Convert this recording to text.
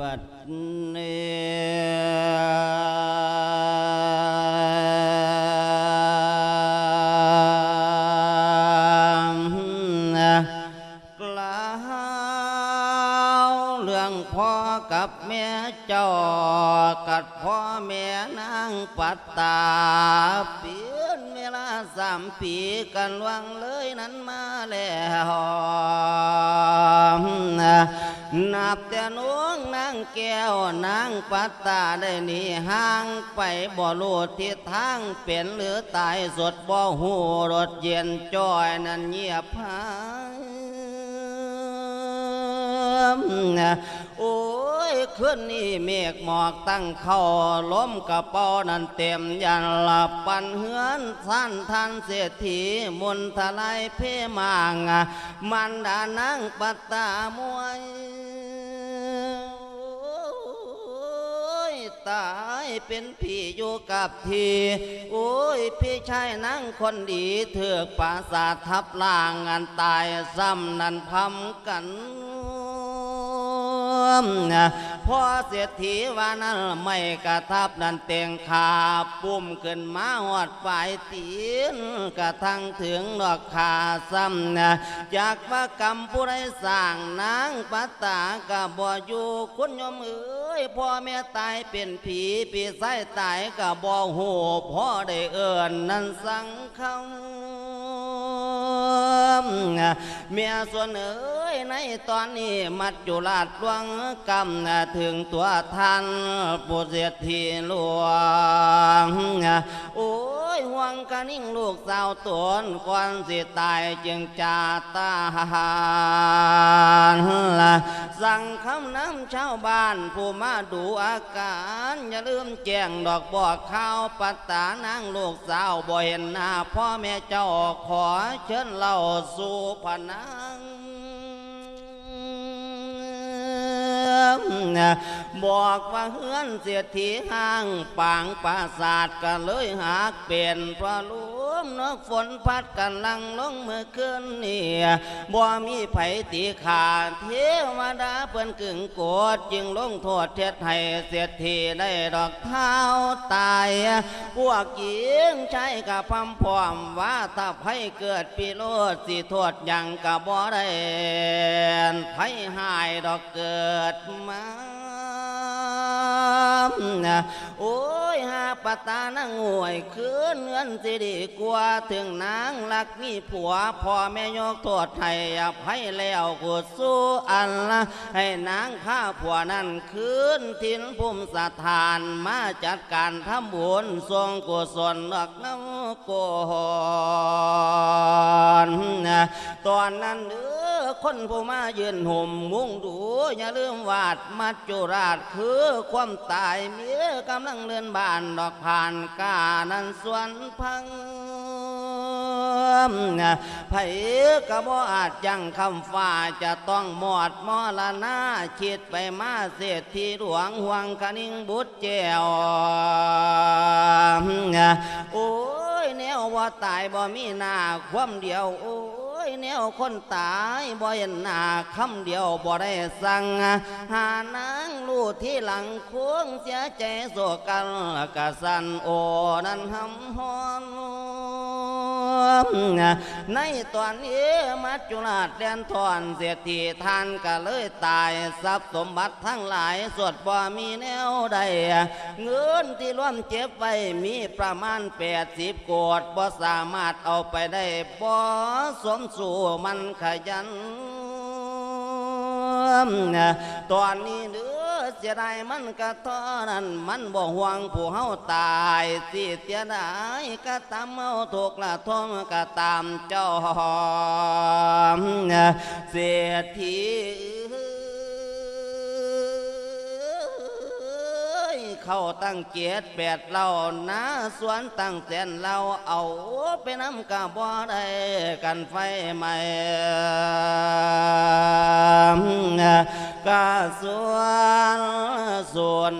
บัดนี้กล่าวเรื่องพ่อกับแม่เจ้ากัดพ่อแม่นางปัตตาเปลี่ยนเวลาสามปีกันวังเลยนั้นมาแล้ว นับแต่น้องนางแก้วนางปัตตาได้หนีห่างไปบ่รู้ทิศทางเป็นหรือตายสดบ่หูรถเย็นจ้อยนั้นเงียบหายโอ้ยคืนนี้เมฆหมอกตั้งเข้าล้มกระเป๋านั่นเต็มยันหลับปันเฮือนสั้นทันเศรษฐีมุนทลายเพมางมันดานังปัตตามวย เป็นพี่อยู่กับทีโอ้ยพี่ชายนั่งคนดีเถือกปราสาททับล่างงานตายซ้ำนันพำกัน พ่อเสียทีว่านั้นไม่กระทับนั่นเตียงขาปุ่มขึ้นมาหอดปลายตีนกระทั่งถึงดอกขาซ้ำนะจากว่ากรรมผู้ใดสร้างนางปัตตากะบ่อยู่คุณยมเอ้ยพ่อแม่ตายเป็นผีปีไส้ตายกะบ่หูพ่อได้เอิญนั่นสังคำเมียส่วนเอ้ ยในตอนนี้มัดจุลาดลวงกำถึงตัวท่านปุเสียทีหลวงโอ้ยห่วงกะนิ่งลูกสาวตนก่อนสิตายจึงจาตานละสั่งคำน้ำชาวบ้านผู้มาดูอาการอย่าลืมแจ้งดอกบอกข้าวปัตตานางลูกสาวบ่เห็นหน้าพ่อแม่เจ้าขอเชิญเล่าสู่พนัง บอกว่าเฮือนเสียทีห้างปางปราศาสตร์ก็เลยหากเปลี่ยนพระล มนกฝนพัดกันลังลงเมื่อคืนนี่บ่มีไผตีขาเทวดาเพิ่นกึ่งโกรธจึงลงโทษเท็จให้เสียทีได้ดอกเท้าตาย พวกหญิงใช้กับพำพร้อมว่าถ้าไผเกิดปีโลดสิโทษยังกับบ่ได้ไผหายดอกเกิดมา โอ้ยหาปตานางงวยคืนเงินสิดีกว่าถึงนางลักมีผัวพ่อแม่ยกโทษให้อภัยแล้วกูสู้อันละให้นางข้าผัวนั่นคืนทิ้นภูมิสถานมาจัดการทำบุญทรงกุศลนักน้ำกอนตอนนั้นเด้อ คนผู้มาเยืนห่มมุงดูอย่าลืมวาดมัจจุราชคือความตายเมียกำลังเลื่อนบานดอกผ่านกานั้นสวนพังไผกะบ่อาจยังคำฟ้าจะต้องหมอดมอลนาคิดไปมาเศรษฐีหลวงห่วงคนิ่งบุตรแจวโอ้ยแนวว่าตายบ่มีหน้าความเดียวโอ้ ยแนวคนตายบ่เห็นหน้าคำเดียวบ่ได้สั่งหานา ลูที่หลังควงเสียใจโศกันกะสันโอนั้นหำฮอนในตอนนี้มัจจุราชแดนทอนเสียทีทานก็เลยตายทรัพย์สมบัติทั้งหลายสวดบ่มีแนวใดเงินที่ร่วมเจ็บไว้มีประมาณแปดสิบโกดบ่สามารถเอาไปได้บ่สมสู่มันขยันตอนนี้เด้อ เสียดายมันก็เท่านั้นมันบ่ห่วงผู้เฮาตายสิเสียดายก็ตามเฮาถูกละทงก็ตามเจ้าเสียทีเข้าตั้งเกียรติแปดเหล่านาสวนตั้งแสนเราเอาไปน้ำกะบ่ได้กันไฟใหม่ กาสวนส่วน